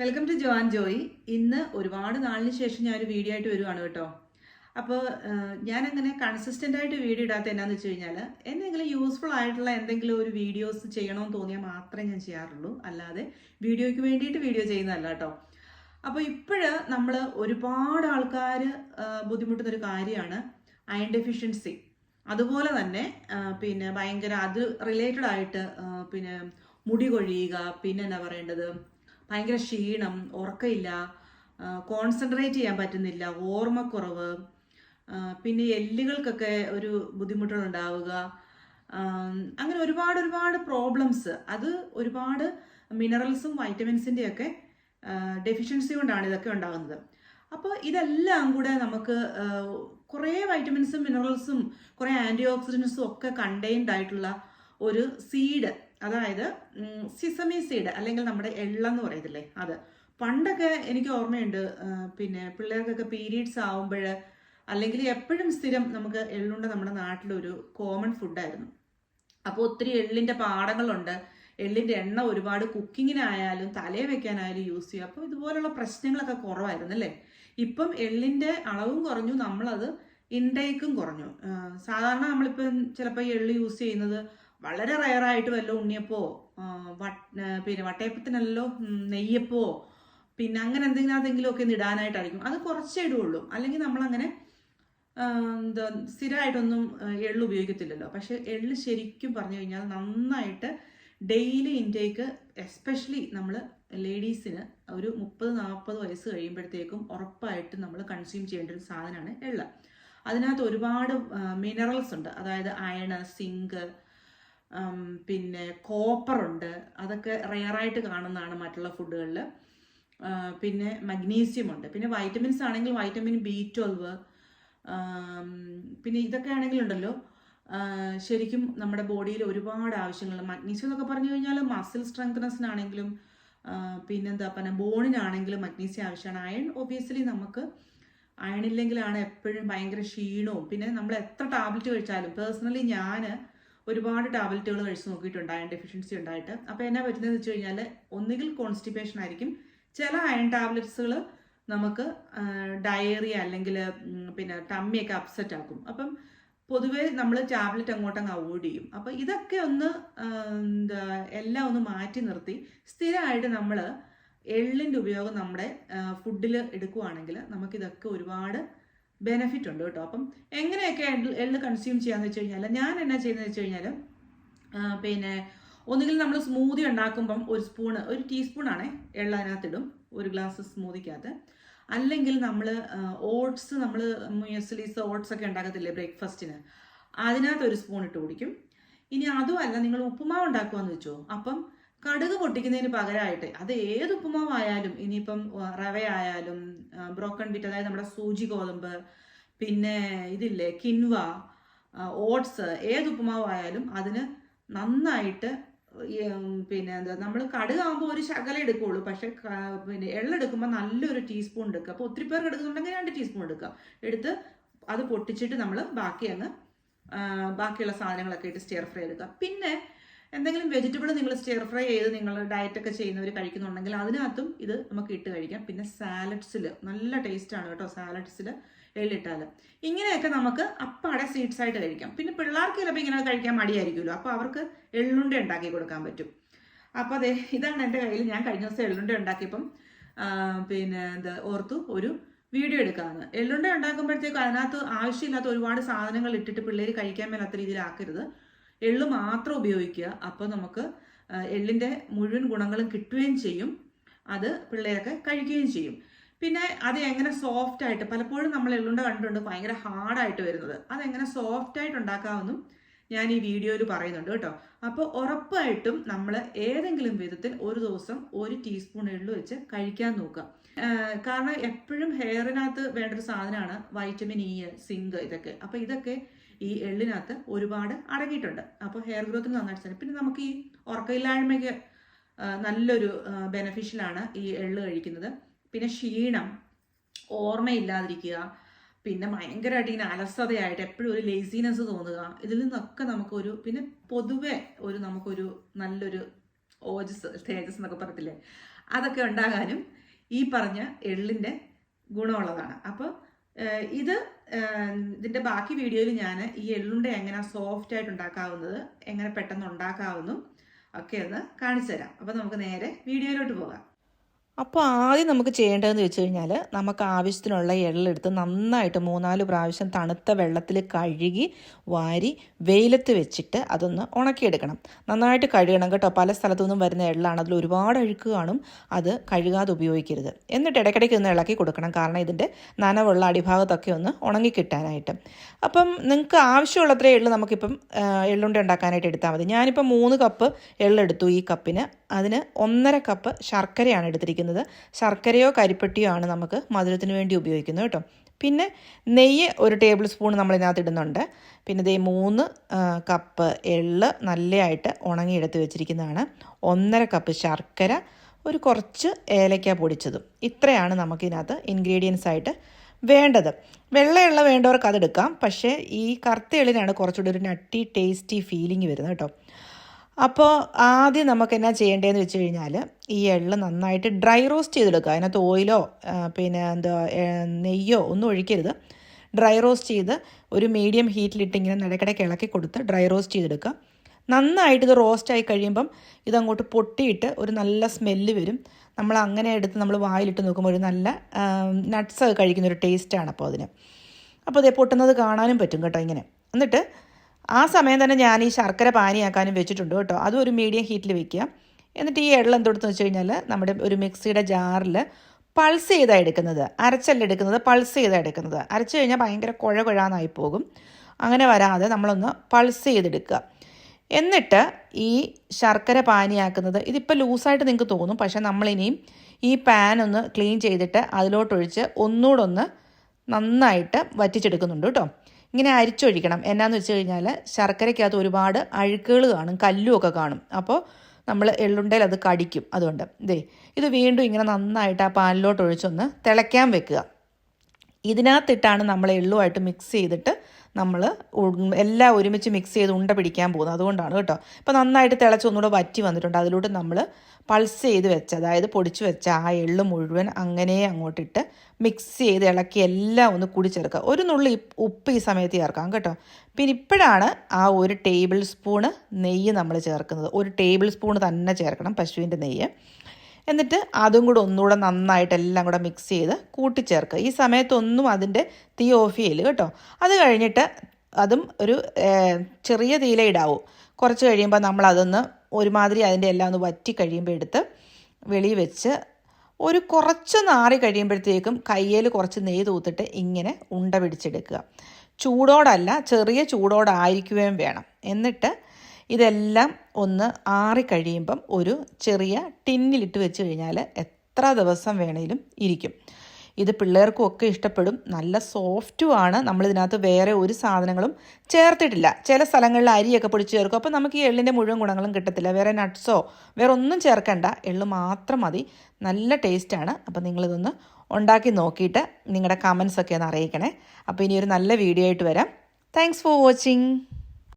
Welcome to ജോൻ Joy ഇന്ന് ഒരുപാട് നാളിന് ശേഷം ഞാൻ ഒരു വീഡിയോ ആയിട്ട് വരുവാണ് കേട്ടോ. അപ്പോൾ ഞാൻ അങ്ങനെ കൺസിസ്റ്റന്റ് ആയിട്ട് വീഡിയോ ഇടാത്ത എന്നാന്ന് വെച്ച് കഴിഞ്ഞാൽ എന്തെങ്കിലും യൂസ്ഫുൾ ആയിട്ടുള്ള എന്തെങ്കിലും ഒരു വീഡിയോസ് ചെയ്യണമെന്ന് തോന്നിയാൽ മാത്രമേ ഞാൻ ചെയ്യാറുള്ളൂ. അല്ലാതെ വീഡിയോയ്ക്ക് വേണ്ടിയിട്ട് വീഡിയോ ചെയ്യുന്നതല്ല കേട്ടോ. അപ്പോൾ ഇപ്പോഴ് നമ്മൾ ഒരുപാട് ആൾക്കാർ ബുദ്ധിമുട്ടുന്ന ഒരു കാര്യമാണ് അയൺ ഡെഫിഷ്യൻസി അതുപോലെ തന്നെ പിന്നെ ഭയങ്കര അത് റിലേറ്റഡ് ആയിട്ട് പിന്നെ മുടി കൊഴിയുക പിന്നെ എന്നാ പറയേണ്ടത്? ഭയങ്കര ക്ഷീണം ഉറക്കമില്ല കോൺസെൻട്രേറ്റ് ചെയ്യാൻ പറ്റുന്നില്ല ഓർമ്മക്കുറവ് പിന്നെ എല്ലുകൾക്കൊക്കെ ഒരു ബുദ്ധിമുട്ടുകൾ ഉണ്ടാവുക അങ്ങനെ ഒരുപാട് ഒരുപാട് പ്രോബ്ലംസ് അത് ഒരുപാട് മിനറൽസും വൈറ്റമിൻസിന്റെയൊക്കെ ഡെഫിഷ്യൻസി കൊണ്ടാണ് ഇതൊക്കെ ഉണ്ടാകുന്നത്. അപ്പോൾ ഇതെല്ലാം കൂടെ നമുക്ക് കുറേ വൈറ്റമിൻസും മിനറൽസും കുറേ ആന്റി ഓക്സിഡൻസും ഒക്കെ കണ്ടെയ്ൻഡ് ആയിട്ടുള്ള ഒരു സീഡ് അതായത് സിസമി സീഡ് അല്ലെങ്കിൽ നമ്മുടെ എള്ളെന്ന് പറയത്തില്ലേ അത്. പണ്ടൊക്കെ എനിക്ക് ഓർമ്മയുണ്ട് പിന്നെ പിള്ളേർക്കൊക്കെ പീരീഡ്സ് ആവുമ്പോൾ അല്ലെങ്കിൽ എപ്പോഴും സ്ഥിരം നമുക്ക് എള്ളുണ്ട നമ്മുടെ നാട്ടിലൊരു കോമൺ ഫുഡായിരുന്നു അപ്പോൾ ഒത്തിരി എള്ളിന്റെ പാടങ്ങളുണ്ട് എള്ളിന്റെ എണ്ണ ഒരുപാട് കുക്കിങ്ങിനായാലും തലയെ വെക്കാനായാലും യൂസ് ചെയ്യും അപ്പോൾ ഇതുപോലുള്ള പ്രശ്നങ്ങളൊക്കെ കുറവായിരുന്നു അല്ലേ? ഇപ്പം എള്ളിന്റെ അളവും കുറഞ്ഞു നമ്മളത് ഇൻടേക്കും കുറഞ്ഞു. സാധാരണ നമ്മളിപ്പം ചിലപ്പോൾ എള്ള് യൂസ് ചെയ്യുന്നത് വളരെ റയറായിട്ട് വല്ല ഉണ്ണിയപ്പോ പിന്നെ വട്ടയപ്പത്തിനല്ലോ നെയ്യപ്പോ പിന്നെ അങ്ങനെ എന്തെങ്കിലും അതെങ്കിലും ഒക്കെ ഇടാനായിട്ടായിരിക്കും. അത് കുറച്ചേ ഇടുള്ളൂ. അല്ലെങ്കിൽ നമ്മളങ്ങനെ എന്താ സ്ഥിരമായിട്ടൊന്നും എള്ള് ഉപയോഗിക്കത്തില്ലല്ലോ. പക്ഷെ എള്ള് ശരിക്കും പറഞ്ഞു കഴിഞ്ഞാൽ നന്നായിട്ട് ഡെയിലി ഇൻടേക്ക് എസ്പെഷ്യലി നമ്മൾ ലേഡീസിന് ഒരു മുപ്പത് നാൽപ്പത് വയസ്സ് കഴിയുമ്പോഴത്തേക്കും ഉറപ്പായിട്ട് നമ്മൾ കൺസ്യൂം ചെയ്യേണ്ട ഒരു സാധനമാണ് എള്ള്. അതിനകത്ത് ഒരുപാട് മിനറൽസ് ഉണ്ട്. അതായത് അയണ് സിങ്ക് പിന്നെ കോപ്പർ ഉണ്ട്. അതൊക്കെ റെയറായിട്ട് കാണുന്നതാണ് മറ്റുള്ള ഫുഡുകളിൽ പിന്നെ മഗ്നീഷ്യം ഉണ്ട്. പിന്നെ വൈറ്റമിൻസ് ആണെങ്കിൽ വൈറ്റമിൻ ബി ട്വൽവ് പിന്നെ ഇതൊക്കെ ആണെങ്കിൽ ഉണ്ടല്ലോ. ശരിക്കും നമ്മുടെ ബോഡിയിൽ ഒരുപാട് ആവശ്യങ്ങളുണ്ട്. മഗ്നീഷ്യം എന്നൊക്കെ പറഞ്ഞു കഴിഞ്ഞാൽ മസിൽ സ്ട്രെങ്തനസിനാണെങ്കിലും പിന്നെന്താ പറഞ്ഞ ബോണിനാണെങ്കിലും മഗ്നീഷ്യം ആവശ്യമാണ്. അയൺ ഒബിയസ്ലി നമുക്ക് അയൺ ഇല്ലെങ്കിലാണ് എപ്പോഴും ഭയങ്കര ക്ഷീണവും. പിന്നെ നമ്മൾ എത്ര ടാബ്ലറ്റ് കഴിച്ചാലും പേഴ്സണലി ഞാൻ ഒരുപാട് ടാബ്ലറ്റുകൾ കഴിച്ച് നോക്കിയിട്ടുണ്ട് അയൺ ഡെഫിഷ്യൻസി ഉണ്ടായിട്ട്. അപ്പോൾ എന്നാ പറ്റുന്നതെന്ന് വെച്ച് കഴിഞ്ഞാൽ ഒന്നുകിൽ കോൺസ്റ്റിപ്പേഷൻ ആയിരിക്കും. ചില അയൺ ടാബ്ലറ്റ്സുകൾ നമുക്ക് ഡയറി അല്ലെങ്കിൽ പിന്നെ ടമ്മിയൊക്കെ അപ്സെറ്റ് ആക്കും. അപ്പം പൊതുവേ നമ്മൾ ടാബ്ലറ്റ് അങ്ങോട്ടങ്ങ് അവോയ്ഡ് ചെയ്യും. അപ്പോൾ ഇതൊക്കെ ഒന്ന് എന്താ എല്ലാം ഒന്ന് മാറ്റി നിർത്തി സ്ഥിരമായിട്ട് നമ്മൾ എള്ളിന്റെ ഉപയോഗം നമ്മുടെ ഫുഡിൽ എടുക്കുവാണെങ്കിൽ നമുക്കിതൊക്കെ ഒരുപാട് ബെനിഫിറ്റ് ഉണ്ട് കേട്ടോ. അപ്പം എങ്ങനെയൊക്കെ എള്ള് കൺസ്യൂം ചെയ്യാന്ന് വെച്ച് കഴിഞ്ഞാൽ ഞാൻ എന്നാ ചെയ്യുന്നത് വെച്ച് കഴിഞ്ഞാൽ പിന്നെ ഒന്നുകിൽ നമ്മൾ സ്മൂതി ഉണ്ടാക്കുമ്പം ഒരു സ്പൂണ് ഒരു ടീസ്പൂണാണേ എള്ള അതിനകത്തിടും ഒരു ഗ്ലാസ് സ്മൂതിക്കകത്ത് അല്ലെങ്കിൽ നമ്മൾ ഓട്സ് നമ്മൾ മ്യൂസ്ലീസ് ഓട്സ് ഒക്കെ ഉണ്ടാക്കത്തില്ലേ ബ്രേക്ക്ഫാസ്റ്റിന് അതിനകത്ത് ഒരു സ്പൂൺ ഇട്ട് കുടിക്കും. ഇനി അതുമല്ല നിങ്ങൾ ഉപ്പുമാവ് ഉണ്ടാക്കുകയെന്ന് വെച്ചോ. അപ്പം കടുക് പൊട്ടിക്കുന്നതിന് പകരമായിട്ട് അത് ഏത് ഉപ്പുമാവായാലും ഇനിയിപ്പം റവയായാലും ബ്രോക്കൺ ബിറ്റ് അതായത് നമ്മുടെ സൂചി ഗോതമ്പ് പിന്നെ ഇതില്ലേ കിൻവ ഓട്സ് ഏത് ഉപ്പുമാവായാലും അതിന് നന്നായിട്ട് പിന്നെ എന്താ നമ്മൾ കടുകാകുമ്പോൾ ഒരു ശകല എടുക്കുള്ളൂ. പക്ഷെ പിന്നെ പിന്നെ എള്ളെടുക്കുമ്പോൾ നല്ലൊരു ടീസ്പൂൺ എടുക്കുക. അപ്പോൾ ഒത്തിരി പേർക്ക് എടുക്കുന്നുണ്ടെങ്കിൽ രണ്ട് ടീസ്പൂൺ എടുക്കുക. എടുത്ത് അത് പൊട്ടിച്ചിട്ട് നമ്മൾ ബാക്കി അങ്ങ് ബാക്കിയുള്ള സാധനങ്ങളൊക്കെ ഇട്ട് സ്റ്റിയർ ഫ്രൈ എടുക്കുക. പിന്നെ എന്തെങ്കിലും വെജിറ്റബിൾ നിങ്ങൾ സ്റ്റെയർ ഫ്രൈ ചെയ്ത് നിങ്ങൾ ഡയറ്റൊക്കെ ചെയ്യുന്നവർ കഴിക്കുന്നുണ്ടെങ്കിൽ അതിനകത്തും ഇത് നമുക്ക് ഇട്ട് കഴിക്കാം. പിന്നെ സാലഡ്സിൽ നല്ല ടേസ്റ്റാണ് കേട്ടോ സാലഡ്സിൽ എള്ളിട്ടാൽ ഇങ്ങനെയൊക്കെ നമുക്ക് അപ്പാടെ സ്വീറ്റ്സ് ആയിട്ട് കഴിക്കാം. പിന്നെ പിള്ളേർക്ക് ചിലപ്പോൾ ഇങ്ങനെ കഴിക്കാൻ മടിയായിരിക്കുമല്ലോ. അപ്പോൾ അവർക്ക് എള്ളുണ്ട ഉണ്ടാക്കി കൊടുക്കാൻ പറ്റും. അപ്പോൾ അതെ ഇതാണ് എന്റെ കയ്യിൽ. ഞാൻ കഴിഞ്ഞ ദിവസം എള്ളുണ്ട ഉണ്ടാക്കിയപ്പം പിന്നെ എന്താ ഓർത്തു ഒരു വീഡിയോ എടുക്കാമെന്ന് എള്ളുണ്ട ഉണ്ടാക്കുമ്പോഴത്തേക്കും അതിനകത്ത് ആവശ്യമില്ലാത്ത ഒരുപാട് സാധനങ്ങൾ ഇട്ടിട്ട് പിള്ളേർ കഴിക്കാൻ മേലാത്ത രീതിയിലാക്കരുത്. എള്ള് മാത്രം ഉപയോഗിക്കുക. അപ്പോൾ നമുക്ക് എള്ളിന്റെ മുഴുവൻ ഗുണങ്ങളും കിട്ടുകയും ചെയ്യും. അത് പിള്ളേരൊക്കെ കഴിക്കുകയും ചെയ്യും. പിന്നെ അത് എങ്ങനെ സോഫ്റ്റ് ആയിട്ട് പലപ്പോഴും നമ്മൾ എള്ളുണ്ട കണ്ടിട്ടുണ്ട് ഭയങ്കര ഹാർഡായിട്ട് വരുന്നത്. അതെങ്ങനെ സോഫ്റ്റ് ആയിട്ട് ഉണ്ടാക്കാമെന്നും ഞാൻ ഈ വീഡിയോയിൽ പറയുന്നുണ്ട് കേട്ടോ. അപ്പോൾ ഉറപ്പായിട്ടും നമ്മൾ ഏതെങ്കിലും വിധത്തിൽ ഒരു ദിവസം ഒരു ടീസ്പൂൺ എള്ളു വെച്ച് കഴിക്കാൻ നോക്കുക. കാരണം എപ്പോഴും ഹെയറിനകത്ത് വേണ്ട ഒരു സാധനമാണ് വൈറ്റമിൻ ഇ സിങ്ക് ഇതൊക്കെ. അപ്പോൾ ഇതൊക്കെ ഈ എള്ളിനകത്ത് ഒരുപാട് അടങ്ങിയിട്ടുണ്ട്. അപ്പോൾ ഹെയർ ഗ്രോത്തിന് നന്നായിട്ട് പിന്നെ നമുക്ക് ഈ ഉറക്കമില്ലായ്മയ്ക്ക് ആഹ് നല്ലൊരു ബെനഫിഷ്യലാണ് ഈ എള്ള് കഴിക്കുന്നത്. പിന്നെ ക്ഷീണം ഓർമ്മയില്ലാതിരിക്കുക പിന്നെ ഭയങ്കരമായിട്ട് ഇങ്ങനെ അലസതയായിട്ട് എപ്പോഴും ഒരു ലേസിനെസ് തോന്നുക. ഇതിൽ നിന്നൊക്കെ നമുക്കൊരു പിന്നെ പൊതുവെ ഒരു നമുക്കൊരു നല്ലൊരു ഓജസ് തേജസ് എന്നൊക്കെ പറയത്തില്ലേ അതൊക്കെ ഉണ്ടാകാനും ഈ പറഞ്ഞ എള്ളിന്റെ ഗുണമുള്ളതാണ്. അപ്പോൾ ഇത് ഇതിന്റെ ബാക്കി വീഡിയോയിൽ ഞാൻ ഈ എള്ളുണ്ട എങ്ങനെ സോഫ്റ്റ് ആയിട്ട് ഉണ്ടാക്കാവുന്നത് എങ്ങനെ പെട്ടെന്ന് ഉണ്ടാക്കാവുന്നതും ഒക്കെ ഒന്ന് കാണിച്ചു തരാം. അപ്പോൾ നമുക്ക് നേരെ വീഡിയോയിലോട്ട് പോകാം. അപ്പോൾ ആദ്യം നമുക്ക് ചെയ്യേണ്ടതെന്ന് വെച്ച് കഴിഞ്ഞാൽ നമുക്ക് ആവശ്യത്തിനുള്ള എള്ളെടുത്ത് നന്നായിട്ട് മൂന്നാൽ പ്രാവശ്യം തണുത്ത വെള്ളത്തിൽ കഴുകി വാരി വെയിലത്ത് വെച്ചിട്ട് അതൊന്ന് ഉണക്കിയെടുക്കണം. നന്നായിട്ട് കഴുകണം കേട്ടോ. പല സ്ഥലത്തു നിന്നും വരുന്ന എള്ളാണ്. അതിൽ ഒരുപാട് അഴുക്ക് കാണും. അത് കഴുകാതെ ഉപയോഗിക്കരുത്. എന്നിട്ട് ഇടയ്ക്കിടയ്ക്ക് ഒന്ന് ഇളക്കി കൊടുക്കണം. കാരണം ഇതിന്റെ നനവുള്ള അടിഭാഗത്തൊക്കെ ഒന്ന് ഉണങ്ങി കിട്ടാനായിട്ട് അപ്പം നിങ്ങൾക്ക് ആവശ്യമുള്ളത്ര എള്ള് നമുക്കിപ്പം എള്ളുണ്ട ഉണ്ടാക്കാനായിട്ട് എടുത്താൽ മതി. ഞാനിപ്പം മൂന്ന് കപ്പ് എള്ളെടുത്തു ഈ കപ്പിന്. അതിന് ഒന്നര കപ്പ് ശർക്കരയാണ് എടുത്തിരിക്കുന്നത്. ശർക്കരയോ കരിപ്പെട്ടിയോ ആണ് നമുക്ക് മധുരത്തിന് വേണ്ടി ഉപയോഗിക്കുന്നത് കേട്ടോ. പിന്നെ നെയ്യ് ഒരു ടേബിൾ സ്പൂൺ നമ്മൾ ഇതിനകത്ത് ഇടുന്നുണ്ട്. പിന്നെ ഇതേ മൂന്ന് കപ്പ് എള്ള് നല്ലതായിട്ട് ഉണങ്ങിയെടുത്ത് വെച്ചിരിക്കുന്നതാണ്. ഒന്നര കപ്പ് ശർക്കര ഒരു കുറച്ച് ഏലക്ക പൊടിച്ചതും. ഇത്രയാണ് നമുക്കിതിനകത്ത് ഇൻഗ്രീഡിയൻസ് ആയിട്ട് വേണ്ടത്. വെള്ളയുള്ള വേണ്ടവർക്ക് അതെടുക്കാം പക്ഷേ ഈ കറുത്ത എള്ളിനാണ് കുറച്ചുകൂടി ഒരു നട്ടി ടേസ്റ്റി ഫീലിംഗ് വരുന്നത് കേട്ടോ. അപ്പോൾ ആദ്യം നമുക്ക് എന്നാ ചെയ്യേണ്ടതെന്ന് വെച്ച് കഴിഞ്ഞാൽ ഈ എള്ള് നന്നായിട്ട് ഡ്രൈ റോസ്റ്റ് ചെയ്തെടുക്കുക. അതിനകത്ത് ഓയിലോ പിന്നെ എന്താ നെയ്യോ ഒന്നും ഒഴിക്കരുത്. ഡ്രൈ റോസ്റ്റ് ചെയ്ത് ഒരു മീഡിയം ഹീറ്റിലിട്ട് ഇങ്ങനെ ഇടയ്ക്കിടയ്ക്ക് ഇളക്കി കൊടുത്ത് ഡ്രൈ റോസ്റ്റ് ചെയ്തെടുക്കുക. നന്നായിട്ട് ഇത് റോസ്റ്റ് ആയി കഴിയുമ്പം ഇതങ്ങോട്ട് പൊട്ടിയിട്ട് ഒരു നല്ല സ്മെല്ല് വരും. നമ്മൾ അങ്ങനെ എടുത്ത് നമ്മൾ വായിലിട്ട് നോക്കുമ്പോൾ ഒരു നല്ല നട്ട്സ് കഴിക്കുന്ന ഒരു ടേസ്റ്റാണ് അപ്പോൾ അതിന്. അപ്പോൾ അതേ പൊട്ടുന്നത് കാണാനും പറ്റും കേട്ടോ ഇങ്ങനെ. എന്നിട്ട് ആ സമയം തന്നെ ഞാൻ ഈ ശർക്കര പാനിയാക്കാനും വെച്ചിട്ടുണ്ട് കേട്ടോ. അതും ഒരു മീഡിയം ഹീറ്റിൽ വെക്കുക. എന്നിട്ട് ഈ എള്ളം എന്തെടുത്ത് വെച്ച് കഴിഞ്ഞാൽ നമ്മുടെ ഒരു മിക്സിയുടെ ജാറിൽ പൾസ് ചെയ്താണ് എടുക്കുന്നത്. അരച്ചല്ല എടുക്കുന്നത് പൾസ് ചെയ്താണ് എടുക്കുന്നത്. അരച്ചു കഴിഞ്ഞാൽ ഭയങ്കര കുഴ കുഴാന്നായി പോകും. അങ്ങനെ വരാതെ നമ്മളൊന്ന് പൾസ് ചെയ്തെടുക്കുക. എന്നിട്ട് ഈ ശർക്കര പാനിയാക്കുന്നത് ഇതിപ്പോൾ ലൂസായിട്ട് നിങ്ങൾക്ക് തോന്നും പക്ഷേ നമ്മളിനിയും ഈ പാൻ ഒന്ന് ക്ലീൻ ചെയ്തിട്ട് അതിലോട്ടൊഴിച്ച് ഒന്നുകൂടെ ഒന്ന് നന്നായിട്ട് വറ്റിച്ചെടുക്കുന്നുണ്ട് കേട്ടോ. ഇങ്ങനെ അരിച്ചൊഴിക്കണം. എന്നാന്ന് വെച്ച് കഴിഞ്ഞാൽ ശർക്കരയ്ക്കകത്ത് ഒരുപാട് അഴുക്കുകൾ കാണും കല്ലും ഒക്കെ കാണും. അപ്പോൾ നമ്മൾ എള്ളുണ്ടയിൽ അത് കടിക്കും. അതുകൊണ്ട് ദേ ഇത് വീണ്ടും ഇങ്ങനെ നന്നായിട്ട് ആ പാലിലോട്ട് ഒഴിച്ചൊന്ന് തിളയ്ക്കാൻ വെക്കുക. ഇതിനകത്തിട്ടാണ് നമ്മൾ എള്ളുമായിട്ട് മിക്സ് ചെയ്തിട്ട് നമ്മൾ എല്ലാം ഒരുമിച്ച് മിക്സ് ചെയ്ത് ഉണ്ട പിടിക്കാൻ പോകുന്നത്. അതുകൊണ്ടാണ് കേട്ടോ. ഇപ്പോൾ നന്നായിട്ട് തിളച്ച് ഒന്നുകൂടെ വറ്റി വന്നിട്ടുണ്ട്. അതിലൂടെ നമ്മൾ പൾസ് ചെയ്ത് വെച്ച അതായത് പൊടിച്ച് വെച്ച ആ എള്ള് മുഴുവൻ അങ്ങനെ അങ്ങോട്ടിട്ട് മിക്സ് ചെയ്ത് ഇളക്കി എല്ലാം ഒന്ന് കൂടി ഒരു നുള്ളി ഉപ്പ് ഈ സമയത്ത് ചേർക്കാം കേട്ടോ. പിന്നെ ഇപ്പോഴാണ് ആ ഒരു ടേബിൾ സ്പൂണ് നെയ്യ് നമ്മൾ ചേർക്കുന്നത്. ഒരു ടേബിൾ സ്പൂണ് തന്നെ ചേർക്കണം പശുവിന്റെ നെയ്യ്. എന്നിട്ട് അതും കൂടെ ഒന്നുകൂടെ നന്നായിട്ട് എല്ലാം കൂടെ മിക്സ് ചെയ്ത് കൂട്ടിച്ചേർക്കുക. ഈ സമയത്തൊന്നും അതിന്റെ തീ ഓഫ് ചെയ്യൽ കേട്ടോ. അത് കഴിഞ്ഞിട്ട് അതും ഒരു ചെറിയ തീയിലേ ഇടാവൂ. കുറച്ച് കഴിയുമ്പോൾ നമ്മൾ അതൊന്ന് ഒരുമാതിരി അതിന്റെ എല്ലാം ഒന്ന് വറ്റി കഴിയുമ്പോൾ എടുത്ത് വെളി വെച്ച് ഒരു കുറച്ച് നാറി കഴിയുമ്പോഴത്തേക്കും കയ്യിൽ കുറച്ച് നെയ്യ് തൂത്തിട്ട് ഇങ്ങനെ ഉണ്ട പിടിച്ചെടുക്കുക. ചൂടോടല്ല ചെറിയ ചൂടോടായിരിക്കുകയും വേണം. എന്നിട്ട് ഇതെല്ലാം ഒന്ന് ആറി ആറിക്കഴിയുമ്പം ഒരു ചെറിയ ടിന്നിലിട്ട് വെച്ച് കഴിഞ്ഞാൽ എത്ര ദിവസം വേണേലും ഇരിക്കും. ഇത് പിള്ളേർക്കും ഒക്കെ ഇഷ്ടപ്പെടും. നല്ല സോഫ്റ്റുമാണ് നമ്മളിതിനകത്ത് വേറെ ഒരു സാധനങ്ങളും ചേർത്തിട്ടില്ല. ചില സ്ഥലങ്ങളിൽ അരിയൊക്കെ പൊടിച്ച് ചേർക്കും. അപ്പോൾ നമുക്ക് ഈ എള്ളിന്റെ മുഴുവൻ ഗുണങ്ങളും കിട്ടത്തില്ല. വേറെ നട്ട്സോ വേറെ ഒന്നും ചേർക്കണ്ട. എള്ള് മാത്രം മതി. നല്ല ടേസ്റ്റാണ് അപ്പോൾ നിങ്ങളിതൊന്ന് ഉണ്ടാക്കി നോക്കിയിട്ട് നിങ്ങളുടെ കമൻസൊക്കെ ഒന്ന് അറിയിക്കണേ. അപ്പോൾ ഇനി ഒരു നല്ല വീഡിയോ ആയിട്ട് വരാം. Thanks for watching